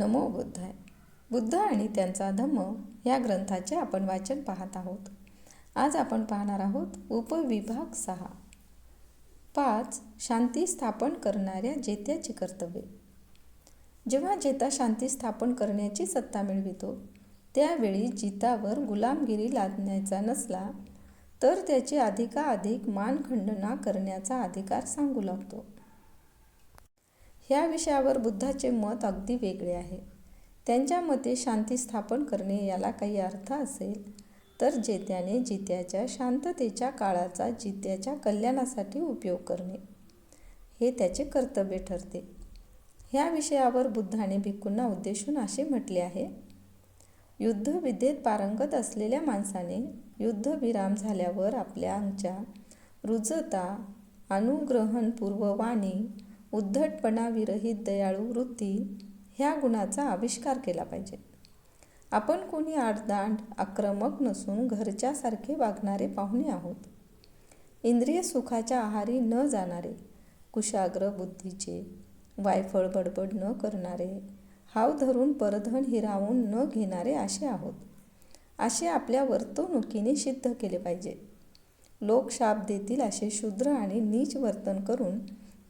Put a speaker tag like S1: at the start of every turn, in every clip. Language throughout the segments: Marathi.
S1: नमो बुद्धाय बुद्ध आणि त्यांचा धम्म या ग्रंथाचे आपण वाचन पाहत आहोत. आज आपण पाहणार आहोत उपविभाग सहा. पाच शांती स्थापन करणाऱ्या जेत्याची कर्तव्ये. जेव्हा जेता शांती स्थापन करण्याची सत्ता मिळवितो त्यावेळी जितावर गुलामगिरी लादण्याचा नसला तर त्याची अधिकाधिक मानखंडना करण्याचा अधिकार सांगू लागतो. ह्या विषयावर बुद्धाचे मत अगदी वेगळे आहे. त्यांच्या मते शांती स्थापन करणे याला काही अर्थ असेल तर जेत्याने जित्याच्या शांततेच्या काळाचा जित्याच्या कल्याणासाठी उपयोग करणे. हे त्याचे कर्तव्य ठरते. ह्या विषयावर बुद्धाने भिक्खूंना उद्देशून असे म्हटले आहे युद्धविद्येत पारंगत असलेल्या माणसाने युद्धविराम झाल्यावर आपल्या अंगच्या रुजता अनुग्रहणपूर्व वाणी उद्धटपणाविरहित दयाळू वृत्ती ह्या गुणाचा आविष्कार केला पाहिजे. आपण कोणी आडदांड आक्रमक नसून घरच्यासारखे वागणारे पाहुणे आहोत. इंद्रिय सुखाच्या आहारी न जाणारे कुशाग्र बुद्धीचे वायफळ बडबड न करणारे हाव धरून परधन हिरावून न घेणारे असे आहोत. असे आपल्या वर्तणुकीने सिद्ध केले पाहिजे. लोक शाप देतील असे शूद्र आणि नीच वर्तन करून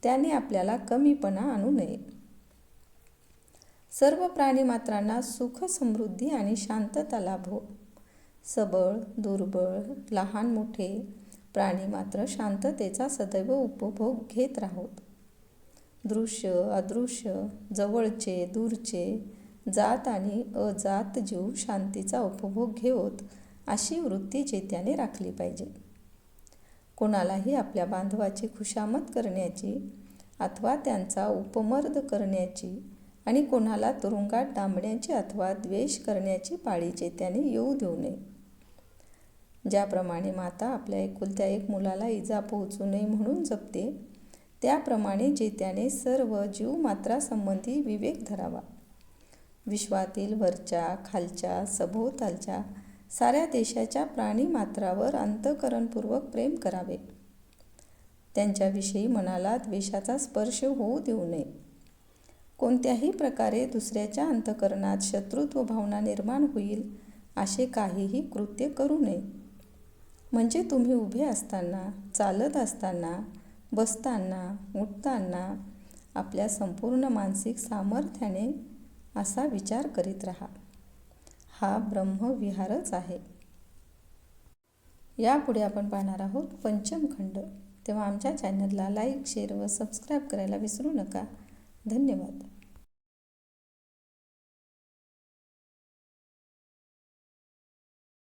S1: त्याने आपल्याला कमीपणा आणू नये. सर्व प्राणीमात्रांना सुख समृद्धी आणि शांतता लाभो. सबळ दुर्बळ लहान मोठे प्राणी मात्र शांततेचा सदैव उपभोग घेत राहोत. दृश्य अदृश्य जवळचे दूरचे जात आणि अजात जीव शांतीचा उपभोग घेवत अशी वृत्ती चेत्याने राखली पाहिजे. कोणालाही आपल्या बांधवाची खुशामत करण्याची अथवा त्यांचा उपमर्द करण्याची आणि कोणाला तुरुंगात डांबण्याची अथवा द्वेष करण्याची पाळी चेत्याने येऊ देऊ नये. ज्याप्रमाणे माता आपल्या एकुलत्या एक मुलाला इजा पोहोचू नये म्हणून जपते त्याप्रमाणे जेत्याने सर्व जीव मात्रासंबंधी विवेक धरावा. विश्वातील वरच्या खालच्या सभोवतालच्या साऱ्या देशाच्या प्राणीमात्रावर अंतकरणपूर्वक प्रेम करावे. त्यांच्याविषयी मनाला द्वेषाचा स्पर्श होऊ देऊ नये. कोणत्याही प्रकारे दुसऱ्याच्या अंतकरणात शत्रुत्व भावना निर्माण होईल असे काहीही कृत्य करू नये. म्हणजे तुम्ही उभे असताना चालत असताना बसताना उठताना आपल्या संपूर्ण मानसिक सामर्थ्याने असा विचार करीत राहा. हा ब्रह्मविहारच आहे. यापुढे आपण पाहणार आहोत पंचमखंड तेव्हा आमच्या चॅनलला लाईक शेअर व सबस्क्राईब करायला विसरू नका. धन्यवाद.